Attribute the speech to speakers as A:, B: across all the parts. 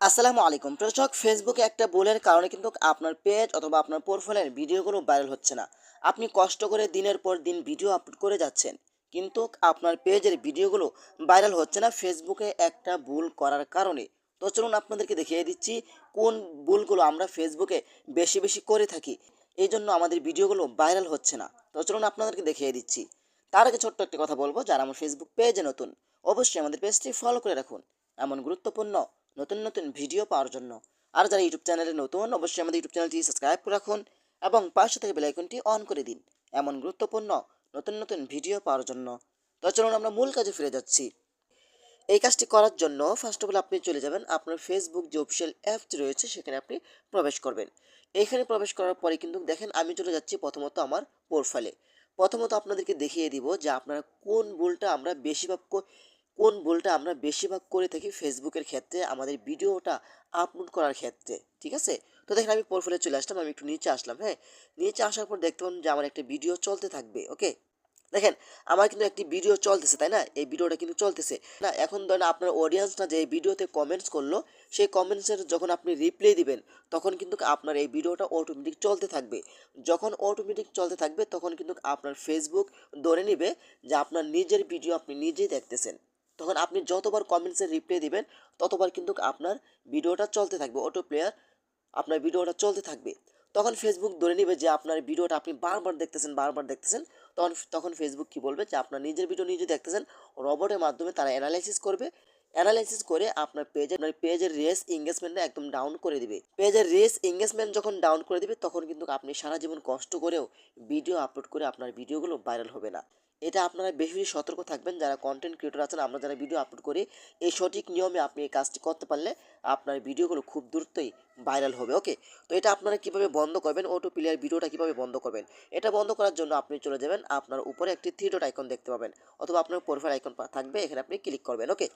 A: আসসালামু আলাইকুম। প্রচক ফেসবুকে একটা ভুলের কারণে কিন্তু আপনার পেজ অথবা আপনার প্রোফাইলের ভিডিওগুলো ভাইরাল হচ্ছে না। আপনি কষ্ট করে দিনের পর দিন ভিডিও আপলোড করে যাচ্ছেন, কিন্তু আপনার পেজের ভিডিওগুলো ভাইরাল হচ্ছে না ফেসবুকে একটা ভুল করার কারণে। তো চলুন আপনাদেরকে দেখিয়ে দিচ্ছি কোন ভুলগুলো আমরা ফেসবুকে বেশি বেশি করে থাকি, এই জন্য আমাদের ভিডিওগুলো ভাইরাল হচ্ছে না। তো চলুন আপনাদেরকে দেখিয়ে দিচ্ছি। তার আগে ছোট্ট একটা কথা বলব, যারা আমার ফেসবুক পেজে নতুন, অবশ্যই আমাদের পেজটি ফলো করে রাখুন। এমন গুরুত্বপূর্ণ নতুন নতুন ভিডিও পাওয়ার জন্য। আর যারা ইউটিউব চ্যানেলে নতুন, অবশ্যই আমাদের ইউটিউব চ্যানেলটি সাবস্ক্রাইব করে রাখুন এবং পাশে থেকে বেলাইকনটি অন করে দিন। এমন গুরুত্বপূর্ণ, নতুন নতুন ভিডিও পাওয়ার জন্য। তো চলুন আমরা মূল কাজে ফিরে যাচ্ছি। এই কাজটি করার জন্য ফার্স্ট অফ অল আপনি চলে যাবেন, আপনার ফেসবুক যে অফিসিয়াল অ্যাপটি রয়েছে সেখানে আপনি প্রবেশ করবেন। এখানে প্রবেশ করার পরে কিন্তু দেখেন আমি চলে যাচ্ছি প্রথমত আমার প্রোফাইলে প্রথমত আপনাদেরকে দেখিয়ে দিব যে আপনারা কোন ভুলটা আমরা বেশিরভাগ কোন ভুলটা আমরা বেশিরভাগ করে থাকি ফেসবুকের ক্ষেত্রে, আমাদের ভিডিওটা আপলোড করার ক্ষেত্রে, ঠিক আছে? তো দেখেন আমি প্রোফাইলে চলে আসলাম, আমি একটু নিচে আসলাম হ্যাঁ? নিচে আসার পর দেখতে পাবেন যে আমার একটা ভিডিও চলতে থাকবে, ওকে? দেখেন, আমার কিন্তু একটি ভিডিও চলতেছে, তাই না? এই ভিডিওটা কিন্তু চলতেছে। না, এখন ধরেন আপনার অডিয়েন্সটা যে এই ভিডিওতে কমেন্টস করল, সেই কমেন্টসের যখন আপনি রিপ্লাই দিবেন, তখন কিন্তু আপনার এই ভিডিওটা অটোমেটিক চলতে থাকবে। যখন অটোমেটিক চলতে থাকবে, তখন কিন্তু আপনার ফেসবুক ধরে নেবে যে আপনার নিজের ভিডিও আপনি নিজেই দেখতেছেন। তখন আপনি যতবার কমেন্টসের রিপ্লাই দিবেন, ততবার কিন্তু আপনার ভিডিওটা চলতে থাকবে। অটো প্লেয়ার আপনার ভিডিওটা চলতে থাকবে। তখন ফেসবুক ধরে নেবে যে আপনার ভিডিওটা আপনি বারবার দেখতেছেন বারবার দেখতেছেন। তখন তখন ফেসবুক কি বলবে যে আপনার নিজের ভিডিও নিজে দেখতেছেন। রবটের মাধ্যমে তারা অ্যানালাইসিস করবে। অ্যানালাইসিস করে আপনার পেজে আপনার পেজের রেস এঙ্গেজমেন্টটা একদম ডাউন করে দিবে। পেজের রেস এঙ্গেজমেন্ট যখন ডাউন করে দিবে, তখন কিন্তু আপনি সারা জীবন কষ্ট করেও ভিডিও আপলোড করে আপনার ভিডিওগুলো ভাইরাল হবে না। এটা আপনারা বেশি বেশি সতর্ক থাকবেন। যারা কন্টেন্ট ক্রিয়েটর আছেন, আমরা যারা ভিডিও আপলোড করি, এই সঠিক নিয়মে আপনি এই কাজটি করতে পারলে আপনার ভিডিওগুলো খুব দ্রুতই ভাইরাল হবে ওকে তো এটা আপনারা কীভাবে বন্ধ করবেন অটো প্লেয়ার ভিডিওটা কীভাবে বন্ধ করবেন? এটা বন্ধ করার জন্য আপনি চলে যাবেন, আপনার উপরে একটি থ্রিডট আইকন দেখতে পাবেন, অথবা আপনার প্রোফাইল আইকন থাকবে, এখানে আপনি ক্লিক করবেন ওকে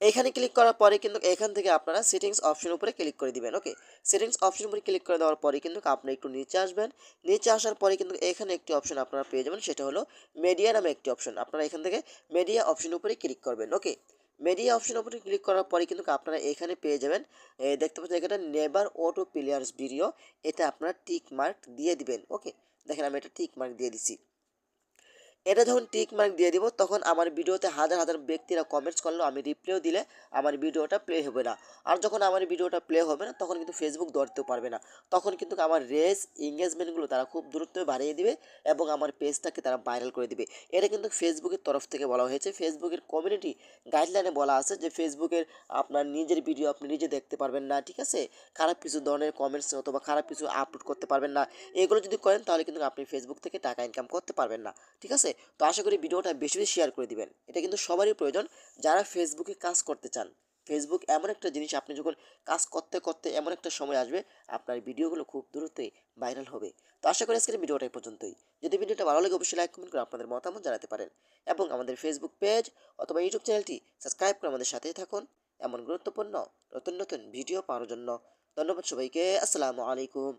A: এখানে ক্লিক করার পরে কিন্তু এখান থেকে আপনারা সেটিংস অপশন উপরে ক্লিক করে দিবেন ওকে সেটিংস অপশন উপরে ক্লিক করে দেওয়ার পরে কিন্তু আপনি একটু নিচে আসবেন। নিচে আসার পরে কিন্তু এখানে একটি অপশন আপনারা পেয়ে যাবেন, সেটা হলো মিডিয়া নামে একটি অপশন আপনারা এখান থেকে মিডিয়া অপশন উপরে ক্লিক করবেন ওকে মিডিয়া অপশন উপরে ক্লিক করার পরে কিন্তু আপনারা এখানে পেয়ে যাবেন দেখতে পাচ্ছেন এখানে নেভার অটো প্লেয়ার্স ভিডিও এটা আপনারা টিক মার্ক দিয়ে দিবেন ওকে দেখেন আমি এটা টিক মার্ক দিয়ে দিছি। এটা যখন টিক মার্ক দিয়ে দিব, তখন আমার ভিডিওতে হাজার হাজার ব্যক্তিরা কমেন্টস করলেও আমি রিপ্লেও দিলে আমার ভিডিওটা প্লে হবে না। আর যখন আমার ভিডিওটা প্লে হবে না, তখন কিন্তু ফেসবুক ধরতেও পারবে না। তখন কিন্তু আমার রেস এঙ্গেজমেন্টগুলো তারা খুব দ্রুত বাড়িয়ে দিবে এবং আমার পেজটাকে তারা ভাইরাল করে দিবে। এটা কিন্তু ফেসবুকের তরফ থেকে বলা হয়েছে। ফেসবুকের কমিউনিটি গাইডলাইনে বলা আছে যে ফেসবুকের আপনার নিজের ভিডিও আপনি নিজে দেখতে পারবেন না, ঠিক আছে? খারাপ কিছু ধরনের কমেন্টস অথবা খারাপ কিছু আপলোড করতে পারবেন না। এগুলো যদি করেন, তাহলে কিন্তু আপনি ফেসবুক থেকে টাকা ইনকাম করতে পারবেন না, ঠিক আছে? তো আশা করি ভিডিওটা বেশি বেশি শেয়ার করে দিবেন। এটা কিন্তু সবারই প্রয়োজন যারা ফেসবুকে কাজ করতে চান। ফেসবুক এমন একটা জিনিস, আপনি যখন কাজ করতে করতে এমন একটা সময় আসবে, আপনার ভিডিওগুলো খুব দ্রুতই ভাইরাল হবে। তো আশা করি আজকের ভিডিওটা এই পর্যন্তই। যদি ভিডিওটা ভালো লাগে, অবশ্যই লাইক কমেন্ট করে আপনাদের মতামত জানাতে পারেন এবং আমাদের ফেসবুক পেজ অথবা ইউটিউব চ্যানেলটি সাবস্ক্রাইব করে আমাদের সাথেই থাকুন। এমন গুরুত্বপূর্ণ নতুন নতুন ভিডিও পাওয়ার জন্য। ধন্যবাদ সবাইকে। আসসালামু আলাইকুম।